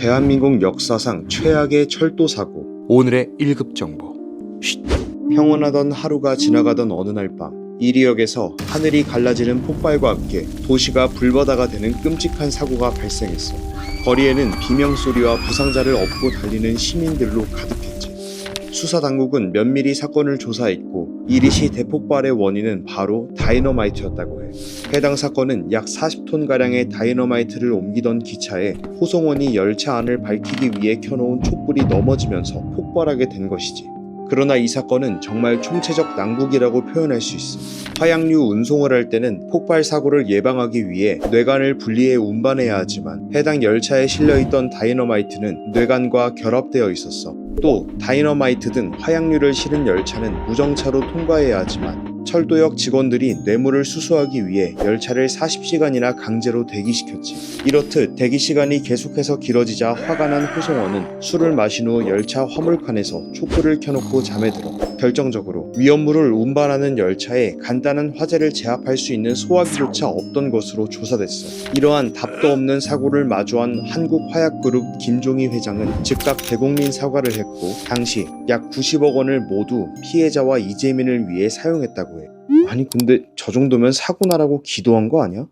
대한민국 역사상 최악의 철도 사고. 오늘의 1급 정보. 평온하던 하루가 지나가던 어느 날 밤. 이리역에서 하늘이 갈라지는 폭발과 함께 도시가 불바다가 되는 끔찍한 사고가 발생했어. 거리에는 비명 소리와 부상자를 업고 달리는 시민들로 가득했지. 수사 당국은 면밀히 사건을 조사했고 이리시 대폭발의 원인은 바로 다이너마이트였다고 해. 해당 사건은 약 40톤 가량의 다이너마이트를 옮기던 기차에 호송원이 열차 안을 밝히기 위해 켜놓은 촛불이 넘어지면서 폭발하게 된 것이지. 그러나 이 사건은 정말 총체적 난국이라고 표현할 수 있어. 화약류 운송을 할 때는 폭발 사고를 예방하기 위해 뇌관을 분리해 운반해야 하지만 해당 열차에 실려 있던 다이너마이트는 뇌관과 결합되어 있었어. 또 다이너마이트 등 화약류를 실은 열차는 무정차로 통과해야 하지만 철도역 직원들이 뇌물을 수수하기 위해 열차를 40시간이나 강제로 대기시켰지. 이렇듯 대기 시간이 계속해서 길어지자 화가 난 호송원은 술을 마신 후 열차 화물칸에서 촛불을 켜놓고 잠에 들어 결정적으로 위험물을 운반하는 열차에 간단한 화재를 제압할 수 있는 소화기조차 없던 것으로 조사됐어. 이러한 답도 없는 사고를 마주한 한국 화약그룹 김종희 회장은 즉각 대국민 사과를 했고 당시 약 90억 원을 모두 피해자와 이재민을 위해 사용했다고 해. 아니 근데 저 정도면 사고 나라고 기도한 거 아니야?